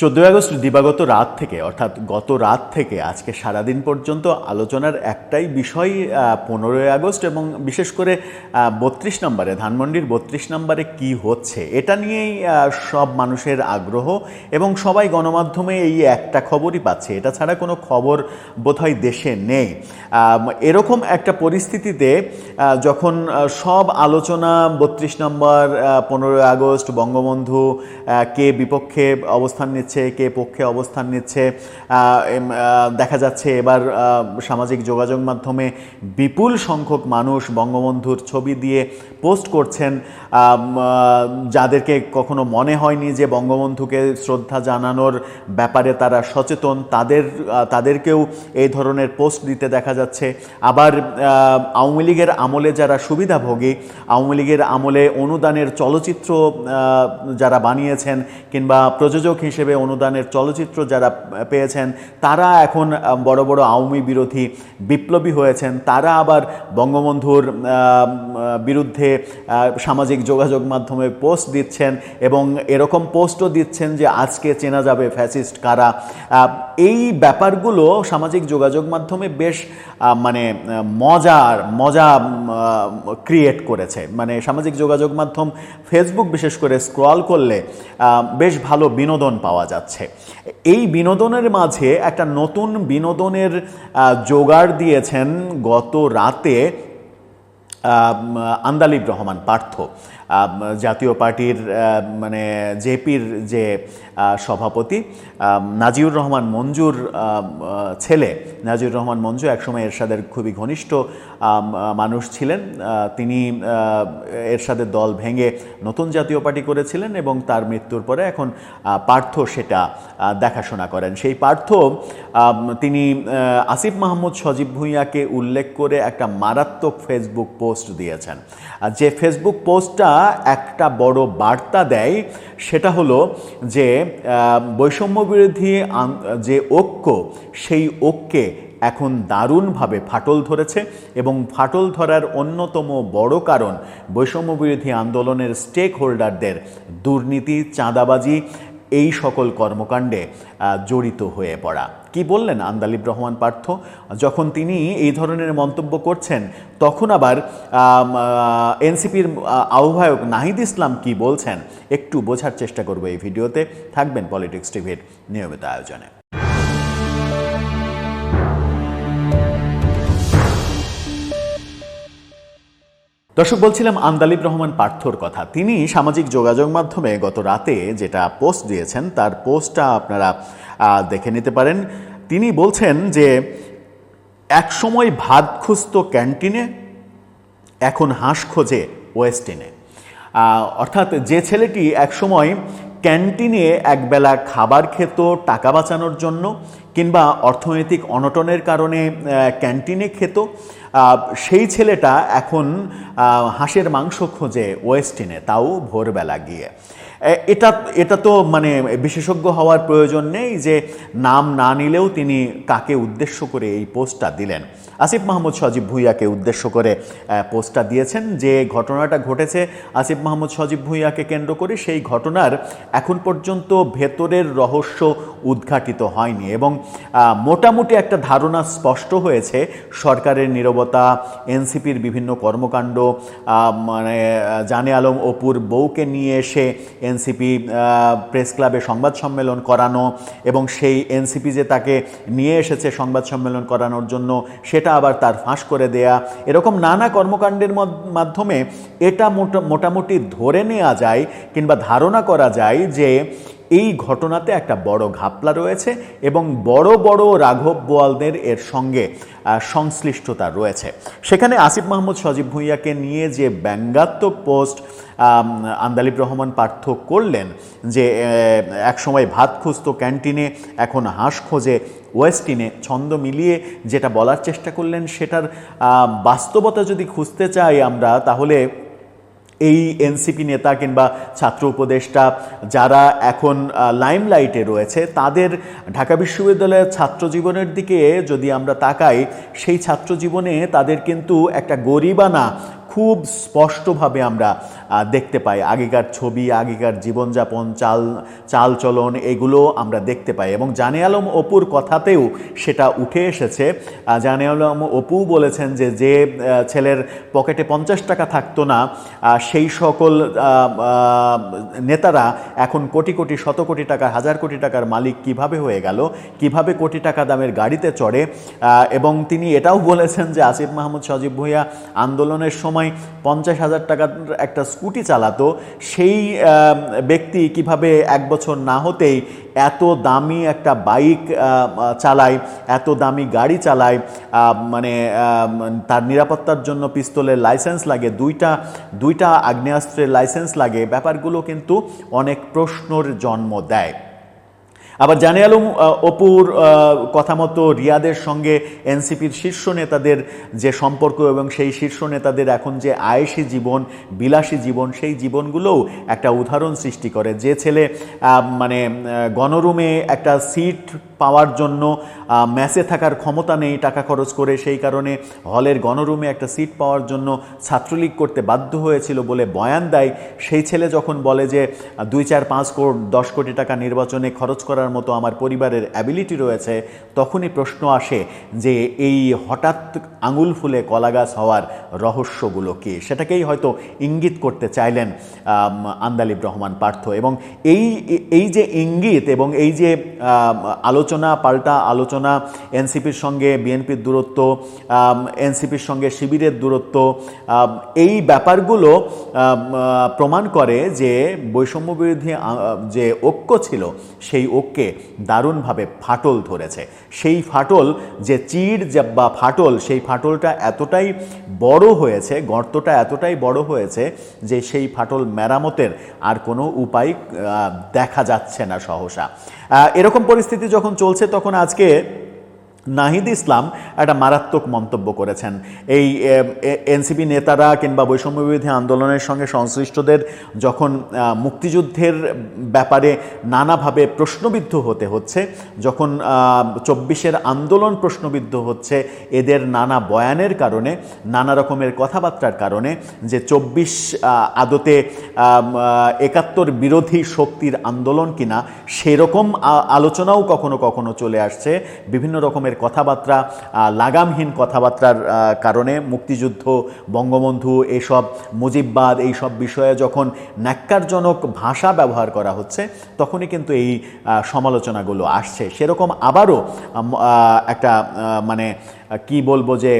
চোদ্দোই আগস্ট দিবাগত রাত থেকে, অর্থাৎ গত রাত থেকে আজকে সারাদিন পর্যন্ত আলোচনার একটাই বিষয় পনেরোই আগস্ট এবং বিশেষ করে বত্রিশ নম্বরে, ধানমন্ডির বত্রিশ নম্বরে কি হচ্ছে, এটা নিয়েই সব মানুষের আগ্রহ এবং সবাই গণমাধ্যমে এই একটা খবরই পাচ্ছে। এটা ছাড়া কোনো খবর বোধহয় দেশে নেই। এরকম একটা পরিস্থিতিতে যখন সব আলোচনা বত্রিশ নম্বর পনেরোই আগস্ট, বঙ্গবন্ধু কে বিপক্ষে অবস্থান নিচ্ছে কে পক্ষে অবস্থান নিচ্ছে দেখা যাচ্ছে এবার সামাজিক যোগাযোগ মাধ্যমে বিপুল সংখ্যক মানুষ বঙ্গবন্ধুর ছবি দিয়ে পোস্ট করছেন। যাদেরকে কখনো মনে হয়নি যে বঙ্গবন্ধুকে শ্রদ্ধা জানানোর ব্যাপারে তারা সচেতন, তাদের তাদেরকেও এই ধরনের পোস্ট দিতে দেখা যাচ্ছে। আবার আওয়ামী লীগের আমলে যারা সুবিধাভোগী, আওয়ামী লীগের আমলে অনুদানের চলচ্চিত্র যারা বানিয়েছেন কিংবা প্রযোজক হিসেবে অনুদানের চলচ্চিত্র যারা পেয়েছেন, তারা এখন বড় বড় আওয়ামী বিরোধী বিপ্লবী হয়েছেন। তারা আবার বঙ্গবন্ধুর বিরুদ্ধে সামাজিক যোগাযোগ মাধ্যমে পোস্ট দিচ্ছেন এবং এরকম পোস্টও দিচ্ছেন যে আজকে চেনা যাবে ফ্যাসিস্ট কারা। এই ব্যাপারগুলো সামাজিক যোগাযোগ মাধ্যমে বেশ মানে মজার, মজা ক্রিয়েট করেছে। মানে সামাজিক যোগাযোগ মাধ্যম ফেসবুক বিশেষ করে স্ক্রল করলে বেশ ভালো বিনোদন পাওয়া যাচ্ছে। এই বিনোদনের মাঝে একটা নতুন বিনোদনের জোগাড় দিয়েছেন গত রাতে আন্দালিব রহমান পার্থ। জাতীয় পার্টির মানে জেপির যে সভাপতি। নাজিউর রহমান মঞ্জুর ছেলে নাজিউর রহমান মঞ্জু একসময় এরশাদের খুবই ঘনিষ্ঠ মানুষ ছিলেন। তিনি এরশাদের দল ভেঙে নতুন জাতীয় পার্টি করেছিলেন এবং তার মৃত্যুর পরে এখন পার্থ সেটা দেখাশোনা করেন। সেই পার্থ তিনি আসিফ মাহমুদ সজীব ভূঁইয়াকে উল্লেখ করে একটা মারাত্মক ফেসবুক পোস্ট দিয়েছেন। যে ফেসবুক পোস্টটা একটা বড় বার্তা দেয়, সেটা হলো যে বৈষম্য বিরোধী যে ঐক্য, সেই ঐক্যে এখন দারুণভাবে ফাটল ধরেছে এবং ফাটল ধরার অন্যতম বড় কারণ বৈষম্য বিরোধী আন্দোলনের স্টেক হোল্ডারদের দুর্নীতি, চাঁদাবাজি, এই সকল কর্মকাণ্ডে জড়িত হয়ে পড়া। কি বললেন আন্দালিব রহমান পার্থ? যখন তিনি এই ধরনের মন্তব্য করছেন, তখন আবার এনসিপির আহ্বায়ক নাহিদ ইসলাম কি বলছেন, একটু বোঝার চেষ্টা করব এই ভিডিওতে। থাকবেন পলিটিক্স টিভির নিয়মিত আয়োজনে। দর্শক, বলছিলাম আন্দালিব রহমান পার্থর কথা। তিনি সামাজিক যোগাযোগ মাধ্যমে গত রাতে যেটা পোস্ট দিয়েছেন, তার পোস্টটা আপনারা দেখে নিতে পারেন। তিনি বলছেন যে, একসময় ভাত খুঁজত ক্যান্টিনে, এখন হাঁস খোঁজে ওয়েস্টিনে অর্থাৎ যে ছেলেটি একসময় ক্যান্টিনে একবেলা খাবার খেত, টাকা বাঁচানোর জন্য কিংবা অর্থনৈতিক অনটনের কারণে ক্যান্টিনে খেত। সেই ছেলেটা এখন হাঁসের মাংস খোঁজে ওয়েস্টিনে তাও ভোরবেলা গিয়ে। এটা এটা তো মানে বিশেষজ্ঞ হওয়ার প্রয়োজন নেই যে নাম না নিলেও তিনি কাকে উদ্দেশ্য করে এই পোস্টটা দিলেন। আসিফ মাহমুদ সজীব ভুইয়াকে উদ্দেশ্য করে পোস্টটা দিয়েছেন। যে ঘটনাটা ঘটেছে, আসিফ মাহমুদ সজীব ভুইয়াকে কেন্দ্র করে সেই ঘটনার এখন পর্যন্ত ভেতরের রহস্য উদ্ঘাটিত হয়নি এবং মোটামুটি একটা ধারণা স্পষ্ট হয়েছে। সরকারের নীরবতা, এনসিপির বিভিন্ন কর্মকাণ্ড মানে জানে আলম অপুর বউকে নিয়ে এসে এনসিপি প্রেস ক্লাবে সংবাদ সম্মেলন করানো এবং সেই এনসিপি যে তাকে নিয়ে এসেছে সংবাদ সম্মেলন করানোর জন্য, সেটা আবার তার ফাঁস করে দেয়া। এরকম নানা কর্মকাণ্ডের মাধ্যমে এটা মোটা- মোটামুটি ধরে নেওয়া যায় কিংবা ধারণা করা যায় যে এই ঘটনাতে একটা বড় ঘাপলা রয়েছে এবং বড় বড় রাঘব বোয়ালদের এর সঙ্গে সংশ্লিষ্টতা রয়েছে। সেখানে আসিফ মাহমুদ, সজীব ভুঁইয়াকে নিয়ে যে ব্যঙ্গাত্মক পোস্ট আন্দালিব রহমান পার্থ করলেন যে একসময় ভাত খুঁজত ক্যান্টিনে, এখন হাঁস খোঁজে ওয়েস্টিনে ছন্দ মিলিয়ে যেটা বলার চেষ্টা করলেন সেটার বাস্তবতা যদি খুঁজতে চাই আমরা, তাহলে এই এনসিপি নেতা কিংবা ছাত্র উপদেষ্টা যারা এখন লাইমলাইটে রয়েছে, তাদের ঢাকা বিশ্ববিদ্যালয়ের ছাত্র জীবনের দিকে যদি আমরা তাকাই, সেই ছাত্র জীবনে তাদের কিন্তু একটা গরিবানা খুব স্পষ্টভাবে আমরা দেখতে পাই। আগেকার ছবি, আগেকার জীবনযাপন, চাল, চালচলন, এগুলো আমরা দেখতে পাই এবং জানে আলম অপুর কথাতেও সেটা উঠে এসেছে। জানে আলম অপু বলেছেন যে যে ছেলের পকেটে পঞ্চাশ টাকা থাকতো না সেই সকল নেতারা এখন কোটি কোটি, শত কোটি টাকা, হাজার কোটি টাকার মালিক কীভাবে হয়ে গেল, কীভাবে কোটি টাকা দামের গাড়িতে চড়ে এবং তিনি এটাও বলেছেন যে, আসিফ মাহমুদ সজীব ভুঁইয়া আন্দোলনের সময় পঞ্চাশ হাজার টাকার একটা স্কুটি চালাতো, সেই ব্যক্তি কীভাবে এক বছর না হতেই এত দামি একটা বাইক চালায়, এত দামি গাড়ি চালায় মানে তার নিরাপত্তার জন্য পিস্তলের লাইসেন্স লাগে, দুইটা দুইটা আগ্নেয়াস্ত্রের লাইসেন্স লাগে, ব্যাপারগুলো কিন্তু অনেক প্রশ্নর জন্ম দেয়। আবার জানে আলম অপুর কথা মতো রিয়াদের সঙ্গে এনসিপির শীর্ষ নেতাদের যে সম্পর্ক এবং সেই শীর্ষ নেতাদের এখন যে আয়েসি জীবন, বিলাসী জীবন, সেই জীবনগুলোও একটা উদাহরণ সৃষ্টি করে। যে ছেলে মানে গণরুমে একটা সিট পাওয়ার জন্য ম্যাচে থাকার ক্ষমতা নেই টাকা খরচ করে, সেই কারণে হলের গণরুমে একটা সিট পাওয়ার জন্য ছাত্রলীগ করতে বাধ্য হয়েছিল বলে বয়ান দেয়। সেই ছেলে যখন বলে যে দুই চার পাঁচ কোটি, দশ কোটি টাকা নির্বাচনে খরচ করার মতো আমার পরিবারের অ্যাবিলিটি রয়েছে, তখনই প্রশ্ন আসে যে এই হঠাৎ আঙুল ফুলে কলাগাছ হওয়ার রহস্যগুলো কী? সেটাকেই হয়তো ইঙ্গিত করতে চাইলেন আন্দালিব রহমান পার্থ। এবং এই এই যে ইঙ্গিত এবং এই যে আলোচনা, পাল্টা আলোচনা, এনসিপির সঙ্গে বিএনপির দূরত্ব এনসিপির সঙ্গে শিবিরের দূরত্ব এই ব্যাপারগুলো প্রমাণ করে যে বৈষম্য বিরোধী যে ঐক্য ছিল, সেই ঐক্যে দারুণভাবে ফাটল ধরেছে। সেই ফাটল যে চিড় বা ফাটল, সেই ফাটলটা এতটাই বড় হয়েছে, গর্তটা এতটাই বড় হয়েছে যে সেই ফাটল মেরামতের আর কোনো উপায় দেখা যাচ্ছে না সহসা। এরকম পরিস্থিতি যখন চলছে, তখন আজকে নাহিদ ইসলাম একটা মারাত্মক মন্তব্য করেছেন। এই এনসিপি নেতারা কিংবা বৈষম্য বিরোধী আন্দোলনের সঙ্গে সংশ্লিষ্টদের যখন মুক্তিযুদ্ধের ব্যাপারে নানাভাবে প্রশ্নবিদ্ধ হতে হচ্ছে, যখন চব্বিশের আন্দোলন প্রশ্নবিদ্ধ হচ্ছে, এদের নানা বয়ানের কারণে, নানা রকমের কথাবার্তার কারণে, যে চব্বিশ আদতে একাত্তর বিরোধী শক্তির আন্দোলন কিনা, সেরকম আলোচনাও কখনো কখনো চলে আসছে। বিভিন্ন রকমের কথাবার্তা লাগামহীন কথাবার্তার কারণে মুক্তিযুদ্ধ, বঙ্গবন্ধু, এসব মুজিববাদ, এইসব বিষয়ে যখন ন্যাক্কারজনক ভাষা ব্যবহার করা হচ্ছে, তখনই কিন্তু এই সমালোচনাগুলো আসছে। সেরকম আবারও একটা মানে কি বলব যে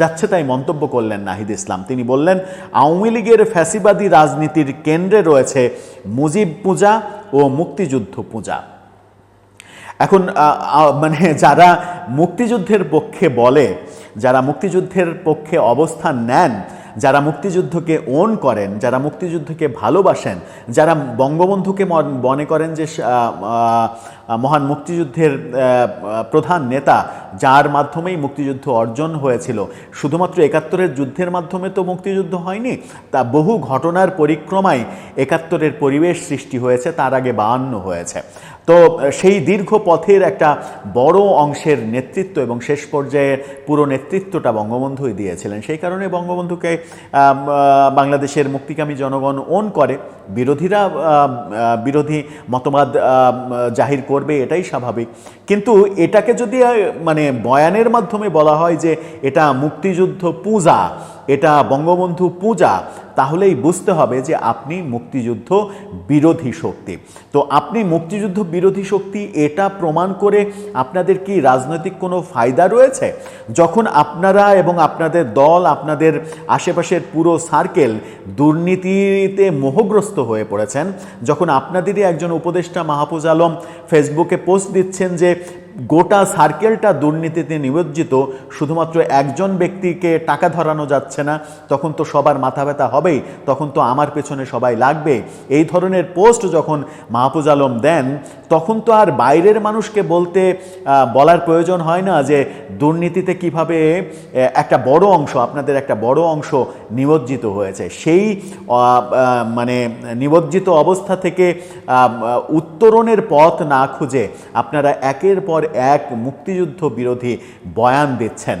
যাচ্ছে তাই মন্তব্য করলেন নাহিদ ইসলাম। তিনি বললেন, আওয়ামী লীগের ফ্যাসিবাদী রাজনীতির কেন্দ্রে রয়েছে মুজিব পূজা ও মুক্তিযুদ্ধ পূজা। এখন মানে যারা মুক্তিযুদ্ধের পক্ষে বলে, যারা মুক্তিযুদ্ধের পক্ষে অবস্থান নেন, যারা মুক্তিযুদ্ধকে ওন করেন, যারা মুক্তিযুদ্ধকে ভালোবাসেন, যারা বঙ্গবন্ধুকে মন- করেন যে মহান মুক্তিযুদ্ধের প্রধান নেতা, যার মাধ্যমেই মুক্তিযুদ্ধ অর্জন হয়েছিল। শুধুমাত্র একাত্তরের যুদ্ধের মাধ্যমে তো মুক্তিযুদ্ধ হয়নি, তা বহু ঘটনার পরিক্রমায় একাত্তরের পরিবেশ সৃষ্টি হয়েছে, তার আগে বাহান্ন হয়েছে। তো সেই দীর্ঘ পথের একটা বড় অংশের নেতৃত্ব এবং শেষ পর্যায়ে পুরো নেতৃত্বটা বঙ্গবন্ধুই দিয়েছিলেন। সেই কারণে বঙ্গবন্ধুকে বাংলাদেশের মুক্তিকামী জনগণ ওন করে। বিরোধীরা বিরোধী মতবাদ জাহির জাহির করবে, এটাই স্বাভাবিক। কিন্তু এটাকে যদি মানে বয়ানের মাধ্যমে বলা হয় যে এটা মুক্তিযুদ্ধ পূজা এটা বঙ্গবন্ধু পূজা, তাহলেই বুঝতে হবে যে আপনি মুক্তিযুদ্ধ বিরোধী শক্তি। তো আপনি মুক্তিযুদ্ধ বিরোধী শক্তি এটা প্রমাণ করে আপনাদের কি রাজনৈতিক কোনো ফায়দা রয়েছে? যখন আপনারা এবং আপনাদের দল, আপনাদের আশেপাশের পুরো সার্কেল দুর্নীতিতে মোহগ্রস্ত হয়ে পড়েছেন, যখন আপনাদেরই একজন উপদেষ্টা মাহফুজ আলম ফেসবুকে পোস্ট দিচ্ছেন যে গোটা সার্কেলটা দুর্নীতিতে নিমজ্জিত, শুধুমাত্র একজন ব্যক্তিকে টাকা ধরানো যাচ্ছে না, তখন তো সবার মাথা ব্যথা হবেই, তখন তো আমার পেছনে সবাই লাগবে। এই ধরনের পোস্ট যখন মাহফুজ আলম দেন, তখন তো আর বাইরের মানুষকে বলতে বলার প্রয়োজন হয় না যে দুর্নীতিতে কীভাবে একটা বড় অংশ, আপনাদের একটা বড় অংশ নিমজ্জিত হয়েছে। সেই মানে নিমজ্জিত অবস্থা থেকে উত্তরণের পথ না খুঁজে আপনারা একের পর এক মুক্তিযুদ্ধ বিরোধী বয়ান দিচ্ছেন।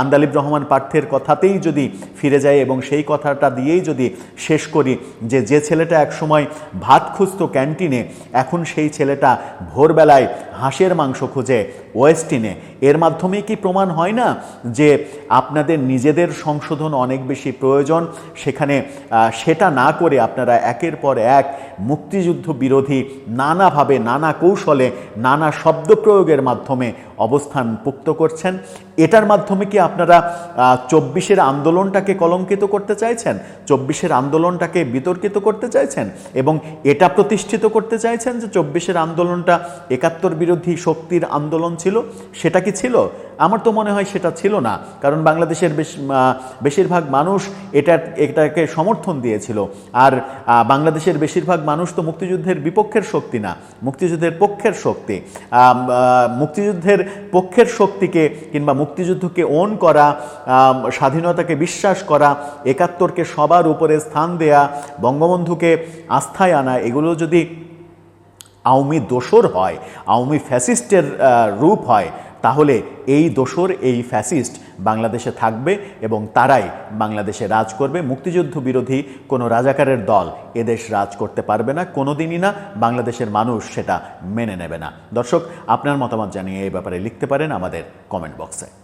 আন্দালিব রহমান পার্থের কথাতেই যদি ফিরে যায় এবং সেই কথাটা দিয়েই যদি শেষ করি যে যে ছেলেটা একসময় ভাত খুঁজত ক্যান্টিনে, এখন সেই ছেলেটা ভোরবেলায় হাঁসের মাংস খুঁজে ওয়েস্টিনে। এর মাধ্যমে কি প্রমাণ হয় না যে আপনাদের নিজেদের সংশোধন অনেক বেশি প্রয়োজন? সেখানে সেটা না করে আপনারা একের পর এক মুক্তিযুদ্ধ বিরোধী নানাভাবে নানা কৌশলে নানা শব্দ প্রয়োগের মাধ্যমে অবস্থান পুক্ত করছেন। এটার মাধ্যমে কি আপনারা চব্বিশের আন্দোলনটাকে কলঙ্কিত করতে চাইছেন? চব্বিশের আন্দোলনটাকে বিতর্কিত করতে চাইছেন? এবং এটা প্রতিষ্ঠিত করতে চাইছেন যে চব্বিশের আন্দোলনটা একাত্তর বিরোধী শক্তির আন্দোলন ছিল? সেটা কি ছিল? আমার তো মনে হয় সেটা ছিল না, কারণ বাংলাদেশের বেশ বেশিরভাগ মানুষ এটা, এটাকে সমর্থন দিয়েছিল। আর বাংলাদেশের বেশিরভাগ মানুষ তো মুক্তিযুদ্ধের বিপক্ষের শক্তি না, মুক্তিযুদ্ধের পক্ষের শক্তি। মুক্তিযুদ্ধের পক্ষের শক্তিকে কিংবা মুক্তিযুদ্ধকে ওন করা স্বাধীনতাকে বিশ্বাস করা, একাত্তরকে সবার উপরে স্থান দেয়া, বঙ্গবন্ধুকে আস্থায় আনা, এগুলো যদি আওয়ামী দোসর হয়, আওয়ামী ফ্যাসিস্টের রূপ হয় তাহলে এই দোসর, এই ফ্যাসিস্ট বাংলাদেশে থাকবে এবং তারাই বাংলাদেশে রাজ করবে। মুক্তিযুদ্ধ বিরোধী কোনো রাজাকারের দল এদেশ রাজ করতে পারবে না কোনো দিনই না। বাংলাদেশের মানুষ সেটা মেনে নেবে না। দর্শক, আপনার মতামত জানিয়ে এই ব্যাপারে লিখতে পারেন আমাদের কমেন্ট বক্সে